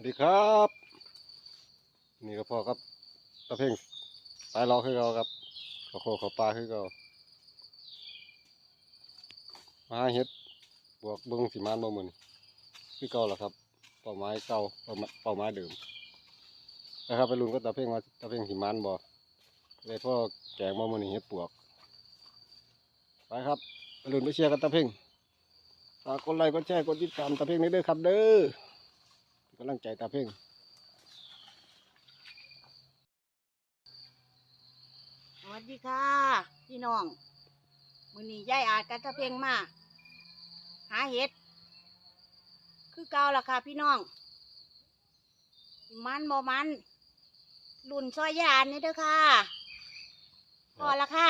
สวัสดีครับ นี่ก็พอครับตะเพ่งสายล้อคือเราครับขอโคขอปลาคือเรามาหาเฮ็ดบวกเบิ้งสีมานบ่มือนคือเก่าแหละครับเป้าหมายเก่าเป้าเป้าหมายเดิมนะครับไปลุ้นก็ตะเพ่งว่าตะเพ่งสีมานบ่เลยพ่อแกงบ่มือนเฮ็ดปวกไปครับไปลุ้นไปเชียร์กันตะเพ่งฝากกดไลค์กดแชร์กดติดตามตะเพ่งนี้ด้วยครับเด้อ กำลังใจตาเพ่งสวัสดีค่ะ พี่น้องมือนี้ยายอาจกันตะเพงมาหาเห็ด คือเก่าล่ะค่ะพี่น้อง มันบ่มันรุ่นซอยยายอาจนี่เด้อค่ะ พอละค่ะ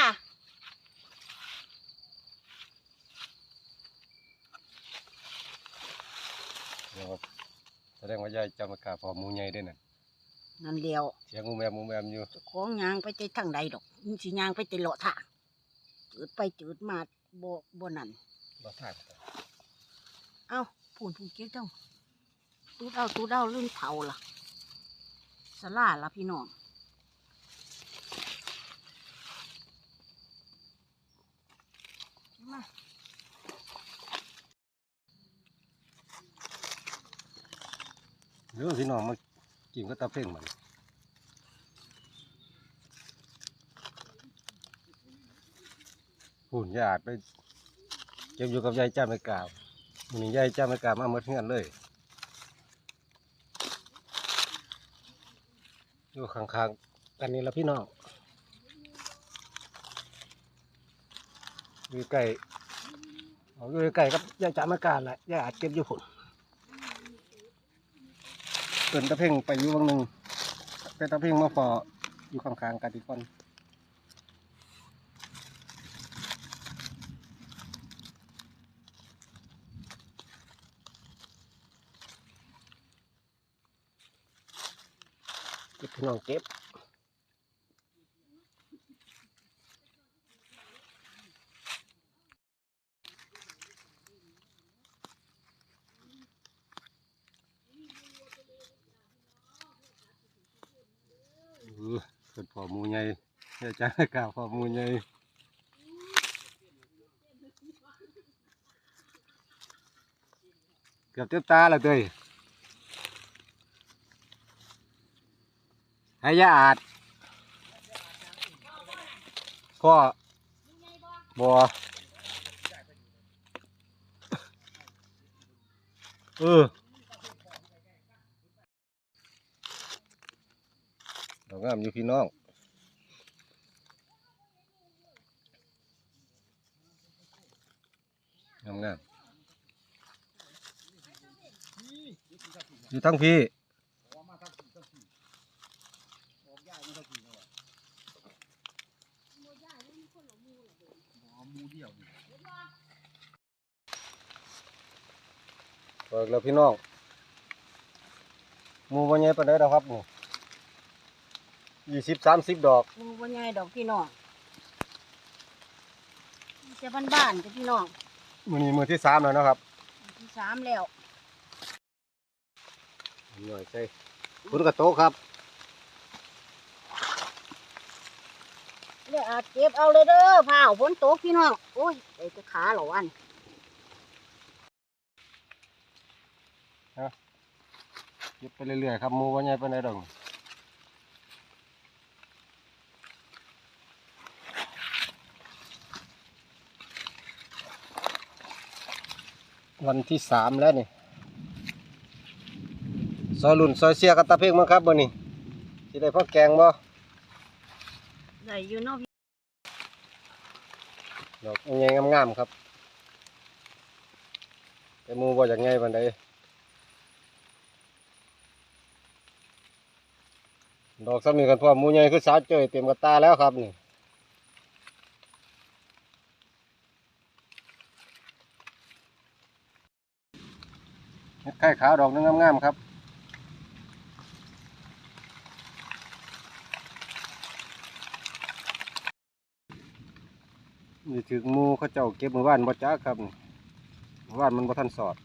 เดี๋ยว แสดงว่ายายจำอากาศพอหมูใหญ่ได้น่ะนั่นเดียวเสียงงูแมวงูแมวอยู่ เจะของยางไปใจทางใดดอกมันสิยางไปใจเลาะทางจืดไปจืดมาบ่บ่นั่น บ่ทางเอ้าพูนพูนเกี้ยวเจ้าตูดเอาตูดเอาลื่นเผาล่ะสลาล่ะพี่น้อง เรื่องพี่น้องมากินก็ตาเพ่งมันหุ่นยาดไปเก็บอยู่กับยายจ้าไม่กล้าวันนี้ยายจ้าไม่กล้าวมาเมื่อเฮือนเลยอยู่ข้างๆกันนี่ละพี่น้องอยู่ใกล้เอาอยู่ใกล้กับยายจ้าไม่กล้าวแหละยายอาจเก็บอยู่ผุน เกินตะเพ่งไปอยู่บางหนึ่งไปตะเพ่งมาพออยู่ข้างๆกันอีกคนเก็บพี่น้องเก็บเออเกิดพอห มูใหญ่ยาจาไม่กล้าวพอมูใหญ่เกือบเต็มตาแล้วเต้ยให้ยาอาดพ่อบัวเออดอกงามอยู่พี่น้อง งามงามอยู่ทั้งพี่เปิดแล้วพี่น้องหมูวันนี้ปานใดดอกครับมูยี่สิบสามสิบดอกมูบ่ใหญ่ดอกพี่น้องมีแต่บ้านๆจะพี่น้อง มือนี้มือที่สามแล้วเนาะครับที่สามแล้วหน่อยใช่คุณกระโต๊ะครับเดี๋ยวอาจเก็บเอาเลยเด้อผ้าฝนตกพี่น้องโอ้ยไอ้จะขาเหรอวันเก็บไปเรื่อยๆครับหมูวันนี้ปานใดดอก วันที่สามแล้วนี่ซอยลุ่นซอยเสียกับตาเพ่งมั้งครับบ่นี่สิได้พ่อแกงบ่ใส่อยู่เนาะพี่ดอกใหญ่ๆงามๆครับแต่หมูบ่จากไงปานใดดอกซ้ำนี่กันพร้อมหมูใหญ่คือสาวเจยเต็มกระตาแล้วครับนี่เฮ็ด ไข่ขาวดอกนึงงามๆครับนี่ถึงมูเขาเจ้าเก็บมือว่านบ่จ้าครับนี่หมู่บ้านมันบ่ทันสอด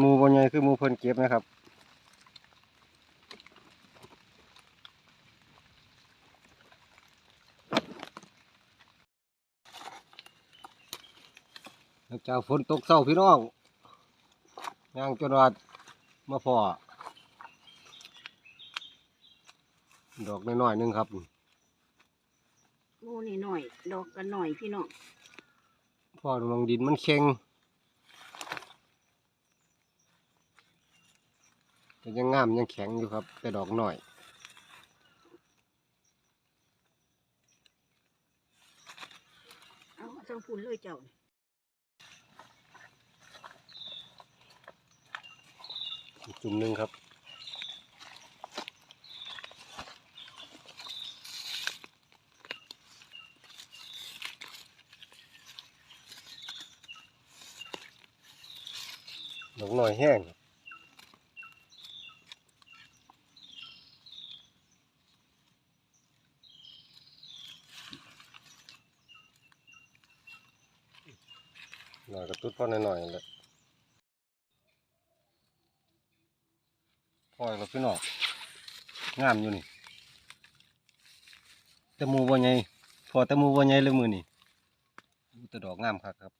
มูบ่ใหญ่คือมูเพิ่นเก็บนะครับหลังจาฝนตกเศร้าพี่น้อง ย่างจนว่ามาพอดอกน้อยๆหนึงครับหมูนี่หน่อย ดอกกันหน่อยพี่น้องพ่อลงดินมันเค็งแต่ยังงามยังแข็งอยู่ครับ แต่ดอกหน่อยเอาต้องพูนเลยเจ้าอี จุ่มหนึ่งครับดอกหน่อยแห้งหน่อยกระตุ้ดพ่อหน่อยๆแหละ อเราพี่น้องงามอยู่นี่แต่มูบ่ใหญ่พอแต่มูบ่ใหญ่เลยมือนี่แต่ดอกงามครับครับ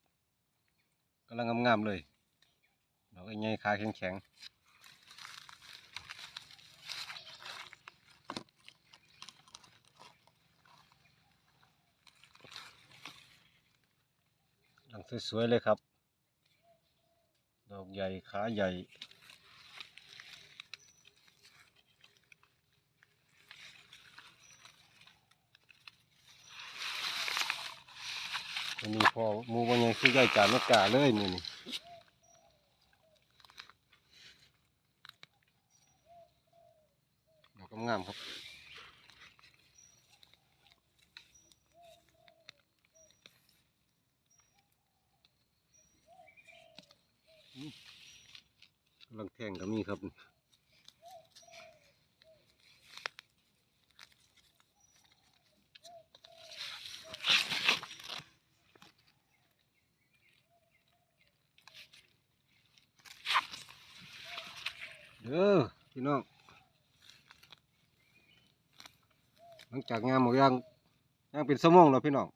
กำลังงามๆเลยดอกใหญ่ขาแข็งๆดังสวยๆเลยครับ ดอกใหญ่ ขาใหญ่ อันนี้พอหมูวันยังคือใหญ่จานนกกาเลยนี่นี่ดอกงามครับอืมกำลังแทงก็มีครับ เด้อพี่น้องหลังจากงานหมดยังยังเป็นสมองแล้วพี่น้อง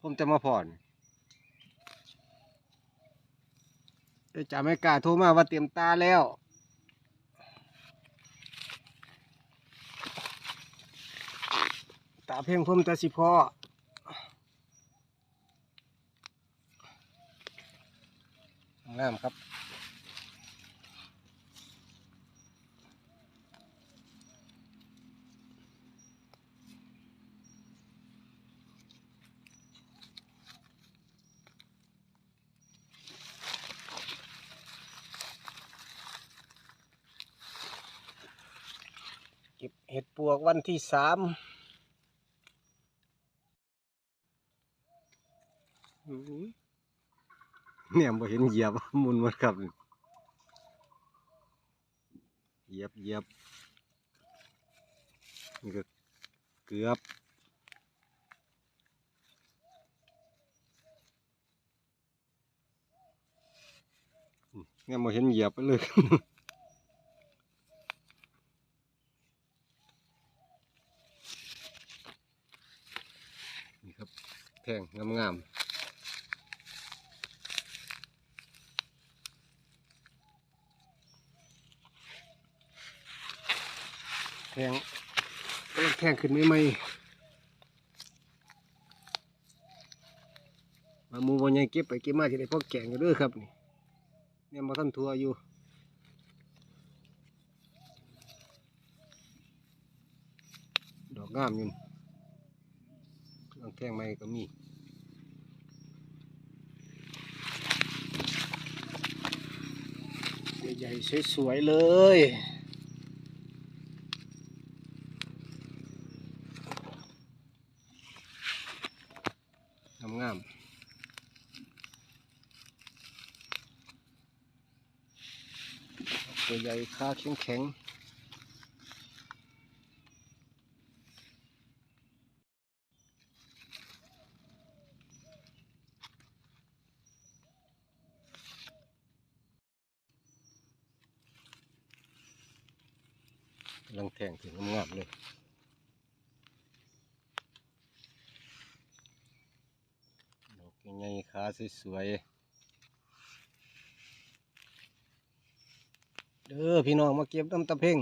ผมจะมาผ่อนเอ้จ่าไม่กล้าโทรมาว่าเตรียมตาแล้วตาเพ่งผมแต่สิพองามครับ เห็ดปวกวันที่สามเนี่ยบ่เห็นเหยียบมุนหมดครับเหยียบเหยียบนี่ก็เกือบเนี่ยบ่เห็นเหยียบไปเลย นี่ครับ แทงงามๆแทงกำลังแทงขึ้นไม่ไหมมามูบอลยังเก็บไปเก็บมาจะได้พอแกงอยู่ด้วยครับนี่เนี่ยมาท่านทัวอยู่ดอกงามอยู่ เครื่องไม้ก็มีใหญ่ๆสวยๆเลยงามๆตัวใหญ่ค่าแข็งๆำลังแทงถึงงามๆเลย ยังไงขาสวยๆเด้อพี่น้องมาเก็บน้ำตะเพ่ง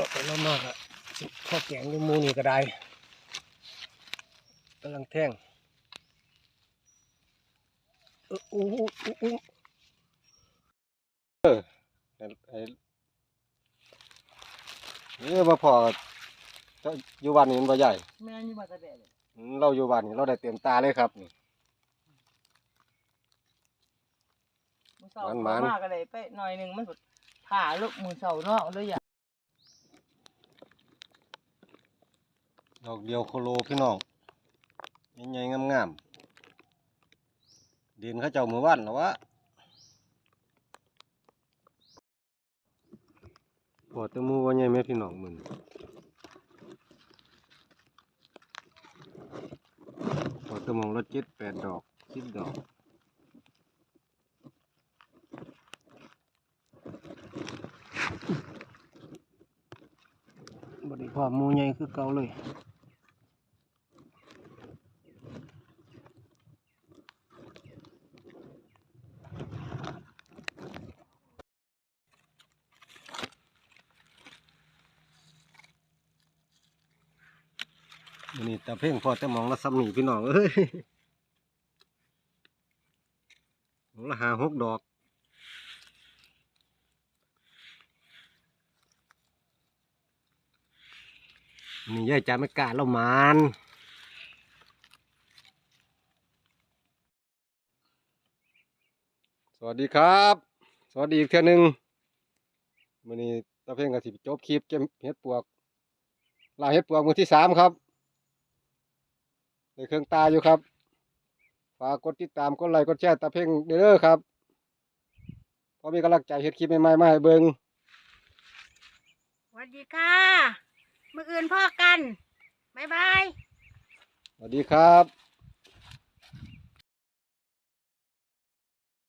ลาะไปลาะมากอะข้อแกงด้วยหมูนี่ก็ได้กำลังแท่งเอออู้อู้อู้อู้เออไอ้นี่มาพอจอยู่บ้านนี่มันบ่ใหญ่แม่นี่มาตะแดดเลยเราอยู่บ้านนี่เราได้เต็มตาเลยครับนี่มันมันมากอะไรไปหน่อยหนึ่งมันผ่าลูกมือเสาร์เนาะเลยอยา ดอกเดียวโคโลพี่น้องใหญ่ๆงามๆดินเขาเจ้ามือว่านหรอวะพอแตะมูว่าใหญ่ไหมพี่น้องมึงพอตะมองละเจ็ดแปดดอกสิบดอกบไดีพอมูใหญ่คือเก่าเลย วันนี้ตาเพ่งพอจะมองละซ้ำหนีพี่น้องเอ้ยมองละหาหกดอกนี่ยายจาไม่กล้าแล้วมานสวัสดีครับ สวัสดีอีกเทื่อหนึงวันนี้ตาเพ่งกับสิจบคลิปเก็บเห็ดปวกลาเห็ดปวกมือที่สามครับ ในเครื่องตาอยู่ครับ ฝากกดติดตามกดไลค์กดแชร์ตาเพ่งเด้อครับเพราะมีกำลังใจเฮ็ดคลิปใหม่ๆมาให้เบิ่งสวัสดีค่ะมืออื่นพ่อกัน บ๊ายบาย สวัสดีครับ